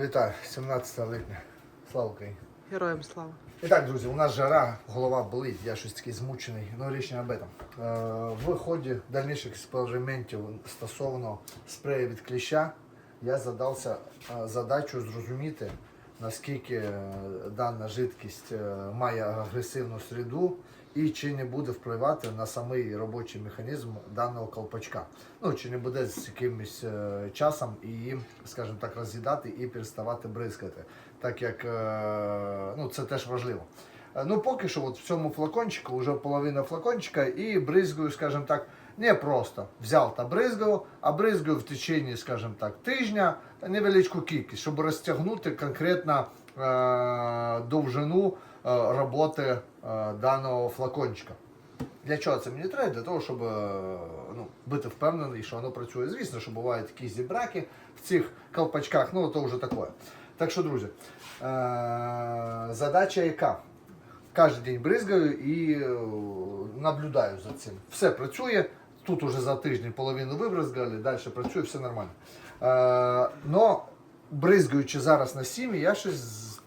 Вітаю! 17 липня. Слава Україні! Героям слава. І так, друзі, у нас жара, голова болить, я щось такий змучений, ну річ не об этом. Е, В ході дальніших експериментів стосовно спрею від кліща я задався е, задачу зрозуміти, наскільки е, дана жидкість е, має агресивну середу і чи не буде впливати на самий робочий механізм даного колпачка. Ну, чи не буде з якимось е, часом її, скажімо так, роз'їдати і переставати бризкати. Так як ну, це теж важливо. Е, Ну, поки що, от в цьому флакончику вже половина флакончика і бризгаю, скажімо так, не просто взяв та бризгаю, а бризгаю в течение, скажімо так, тижня невеличку кількість, щоб розтягнути конкретно е, довжину е, роботи е, даного флакончика. Для чого це мені треба? Для того, щоб е, ну, бути впевнений, що воно працює. Звісно, що бувають якісь зібраки в цих колпачках, ну то вже таке. Так що, друзі, е, задача яка? Кожен день бризгаю і е, наблюдаю за цим. Все працює. Тут уже за тиждень половину вибризгали, далі працює, все нормально. Е, но бризгаючи зараз на сім'ї, я щось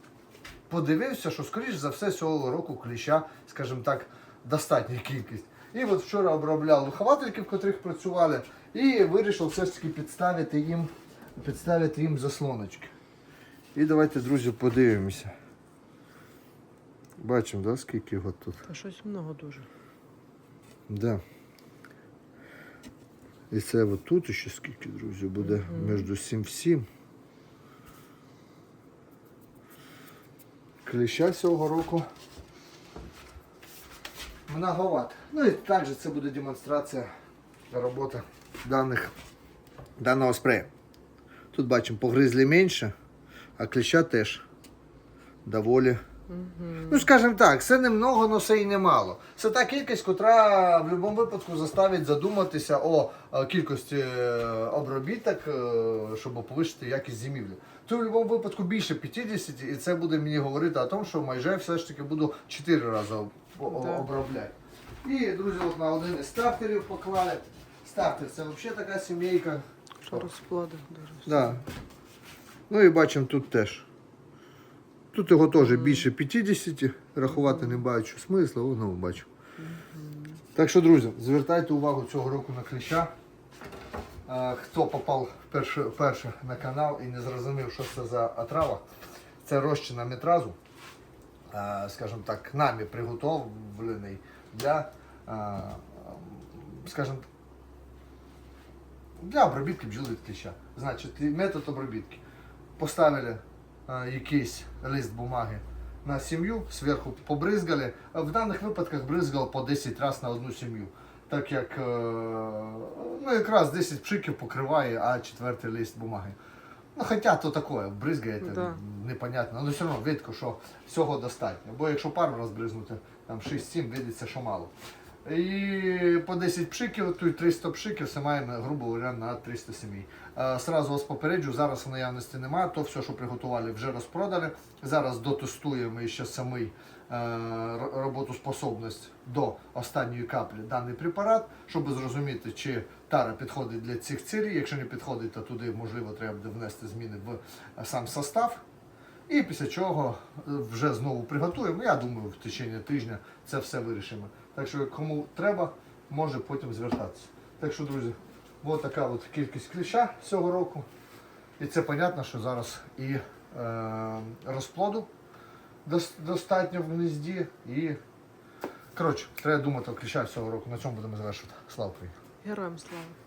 подивився, що скоріш за все цього року кліща, скажімо так, достатня кількість. І от вчора обробляв виховательки, в котрих працювали, і вирішив все ж таки підставити їм, підставити їм заслоночки. І давайте, друзі, подивимося. Бачимо, да, скільки його тут. Та щось много дуже. Да. І це от тут ще скільки, друзі, буде між 7 всім. Кліща цього року. Многовато. Ну і також це буде демонстрація роботи даних, даного спрею. Тут бачимо, погризли менше, а кліща теж доволі. Ну, скажімо так, це не много, але це і немало. Це та кількість, яка в будь-якому випадку заставить задуматися о е, кількості е, обробіток, е, щоб повищити якість зимівлі. То в будь-якому випадку більше 50, і це буде мені говорити о тому, що майже все ж таки буду 4 рази обробляти. І, друзі, от на один із стартерів поклали. Стартер це взагалі така сімейка. Що розплоди дуже. Да. Ну і бачимо тут теж. Тут його теж більше 50, рахувати не бачу смисла, ну бачу. Так що, друзі, звертайте увагу цього року на кліща. Хто попав вперше, вперше на канал і не зрозумів, що це за отрава, це розчина метразу, скажімо так, нами приготовлений для, а, скажімо, для обробітки бджоли кліща. Значить, метод обробітки. Поставили якийсь лист бумаги на сім'ю, зверху побризгали. В даних випадках бризгав по 10 разів на одну сім'ю. Так як е, ну, якраз 10 пшиків покриває, а четвертий лист бумаги. Ну, хоча то таке, бризгаєте, Да. непонятно, але все одно видко, що всього достатньо. Бо якщо пару розбризнути, там 6-7, видиться, що мало. І по 10 пшиків, й 300 пшиків, це маємо, грубо говоря, на 300 сімей. Е, Сразу вас попереджу, зараз в наявності немає, то все, що приготували, вже розпродали. Зараз дотестуємо ще самий е, роботоспособність до останньої каплі даний препарат, щоб зрозуміти, чи тара підходить для цих цілей. Якщо не підходить, то туди можливо треба буде внести зміни в е, сам состав. І після чого е, вже знову приготуємо. Я думаю, в течение тижня це все вирішимо. Так що кому треба, може потім звертатися. Так що, друзі, от така от кількість кліща цього року. І це зрозуміло, що зараз і е, розплоду достатньо в гнізді. І коротше, треба думати кліща цього року. На цьому будемо завершувати. Слава Україні! Героям слава.